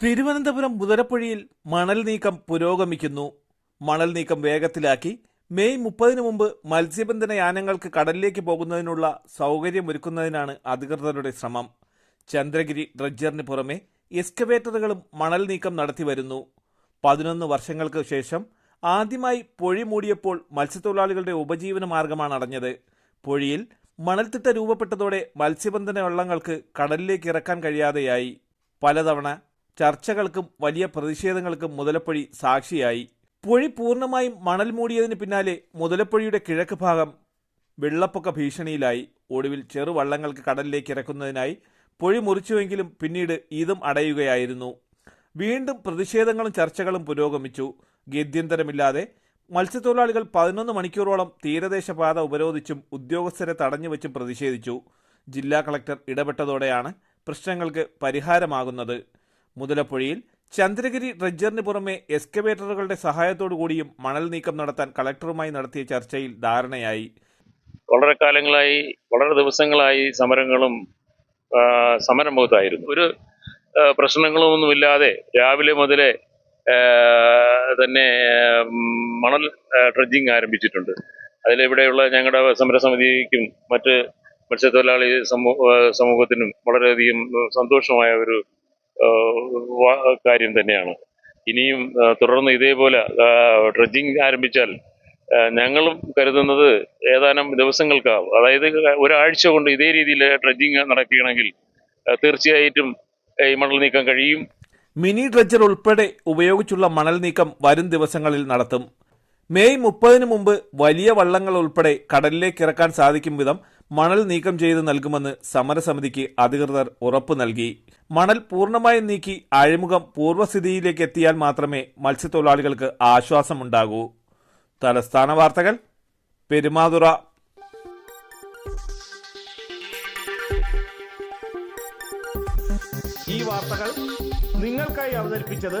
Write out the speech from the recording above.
തിരുവനന്തപുരം മുതലപ്പുഴയിൽ മണൽ നീക്കം പുരോഗമിക്കുന്നു. മണൽ നീക്കം വേഗത്തിലാക്കി. മെയ് മുപ്പതിനു മുമ്പ് മത്സ്യബന്ധന യാനങ്ങൾക്ക് കടലിലേക്ക് പോകുന്നതിനുള്ള സൗകര്യമൊരുക്കുന്നതിനാണ് അധികൃതരുടെ ശ്രമം. ചന്ദ്രഗിരി ഡ്രഡ്ജറിന് പുറമെ എക്സ്കവേറ്ററുകളും മണൽ നീക്കം നടത്തിവരുന്നു. പതിനൊന്ന് വർഷങ്ങൾക്ക് ശേഷം ആദ്യമായി പൊഴി മൂടിയപ്പോൾ മത്സ്യത്തൊഴിലാളികളുടെ ഉപജീവന മാർഗമാണ് അടഞ്ഞത്. പൊഴിയിൽ മണൽത്തിട്ട രൂപപ്പെട്ടതോടെ മത്സ്യബന്ധന വള്ളങ്ങൾക്ക് കടലിലേക്ക് ഇറക്കാൻ കഴിയാതെയായി. പലതവണ ചർച്ചകൾക്കും വലിയ പ്രതിഷേധങ്ങൾക്കും മുതലപ്പൊഴി സാക്ഷിയായി. പൊഴി പൂർണമായും മണൽ മൂടിയതിന് പിന്നാലെ മുതലപ്പൊഴിയുടെ കിഴക്ക് ഭാഗം വെള്ളപ്പൊക്ക ഭീഷണിയിലായി. ഒടുവിൽ ചെറുവള്ളങ്ങൾക്ക് കടലിലേക്ക് ഇറക്കുന്നതിനായി പൊഴി മുറിച്ചുവെങ്കിലും പിന്നീട് ഇതും അടയുകയായിരുന്നു. വീണ്ടും പ്രതിഷേധങ്ങളും ചർച്ചകളും പുരോഗമിച്ചു. ഗത്യന്തരമില്ലാതെ മത്സ്യത്തൊഴിലാളികൾ പതിനൊന്ന് മണിക്കൂറോളം തീരദേശ പാത ഉപരോധിച്ചും ഉദ്യോഗസ്ഥരെ തടഞ്ഞുവെച്ചും പ്രതിഷേധിച്ചു. ജില്ലാ കളക്ടർ ഇടപെട്ടതോടെയാണ് പ്രശ്നങ്ങൾക്ക് പരിഹാരമാകുന്നത്. മുതലപ്പുഴയിൽ ചന്ദ്രഗിരി ഡ്രഡ്ജറിന് പുറമെ എക്സ്കവേറ്ററുകളുടെ കൂടിയും മണൽ നീക്കം നടത്താൻ കളക്ടറുമായി നടത്തിയ ചർച്ചയിൽ ധാരണയായി. വളരെ കാലങ്ങളായി വളരെ ദിവസങ്ങളായി സമരങ്ങളും സമരം സമരമുഖത്തായിരുന്നു ഒരു പ്രശ്നങ്ങളൊന്നുമില്ലാതെ രാവിലെ മുതലേ തന്നെ മണൽ ഡ്രഡ്ജിങ് ആരംഭിച്ചിട്ടുണ്ട്. അതിലിവിടെയുള്ള ഞങ്ങളുടെ സമരസമിതിക്കും മറ്റ് മത്സ്യത്തൊഴിലാളി സമൂഹത്തിനും വളരെയധികം സന്തോഷമായ ഒരു കാര്യം തന്നെയാണ്. ഇനിയും തുടർന്ന് ഇതേപോലെ ഡ്രഡ്ജിങ് ആരംഭിച്ചാൽ ഞങ്ങളും കരുതുന്നത് ഏതാനും ദിവസങ്ങൾക്കാവും. അതായത് ഒരാഴ്ച കൊണ്ട് ഇതേ രീതിയിൽ ഡ്രഡ്ജിങ് നടക്കുകയാണെങ്കിൽ തീർച്ചയായിട്ടും ഈ മണൽ നീക്കം കഴിയും. മിനി ഡ്രഡ്ജർ ഉൾപ്പെടെ ഉപയോഗിച്ചുള്ള മണൽ നീക്കം വരും ദിവസങ്ങളിൽ നടത്തും. മെയ് മുപ്പതിന് മുമ്പ് വലിയ വള്ളങ്ങൾ ഉൾപ്പെടെ കടലിലേക്ക് ഇറക്കാൻ സാധിക്കും വിധം മണൽ നീക്കം ചെയ്ത് നൽകുമെന്ന് സമരസമിതിക്ക് അധികൃതർ ഉറപ്പു നൽകി. മണൽ പൂർണമായും നീക്കി അഴിമുഖം പൂർവസ്ഥിതിയിലേക്ക് എത്തിയാൽ മാത്രമേ മത്സ്യത്തൊഴിലാളികൾക്ക് ആശ്വാസമുണ്ടാകൂ. തലസ്ഥാന വാർത്തകൾ പെരുമാതുറ. ഈ വാർത്തകൾ നിങ്ങൾക്കായി അവതരിപ്പിച്ചത്